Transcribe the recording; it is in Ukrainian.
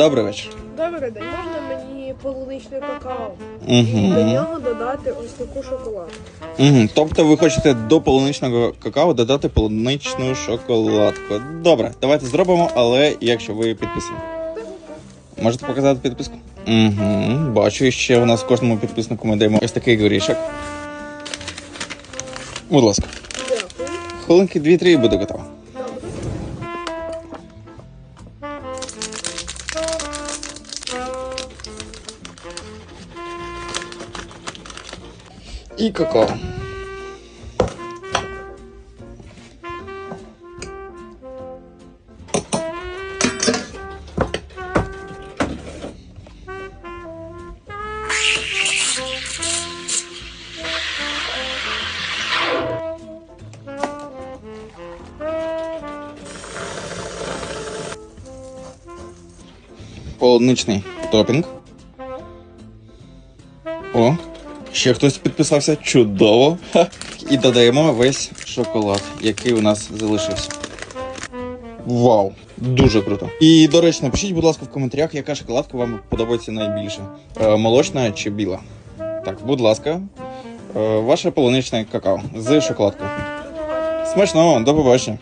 Добрий вечір. Добрий день, можна мені полуничне какао? До Угу. нього додати ось таку шоколадку. Угу. Тобто ви хочете до полуничного какао додати полуничну шоколадку. Добре, давайте зробимо, але якщо ви підписані. Можете показати підписку? Угу. Бачу, ще у нас кожному підписнику ми даємо ось такий горішок. Будь ласка. Дякую. Хвилинки 2-3 і буде готово. Добре. І какао. Полуничний топінг. О, ще хтось підписався. Чудово. Ха. І додаємо весь шоколад, який у нас залишився. Вау, дуже круто. І до речі, напишіть, будь ласка, в коментарях, яка шоколадка вам подобається найбільше: Е, молочна чи біла. Так, будь ласка, е, ваше полуничне какао з шоколадкою. Смачного, до побачення.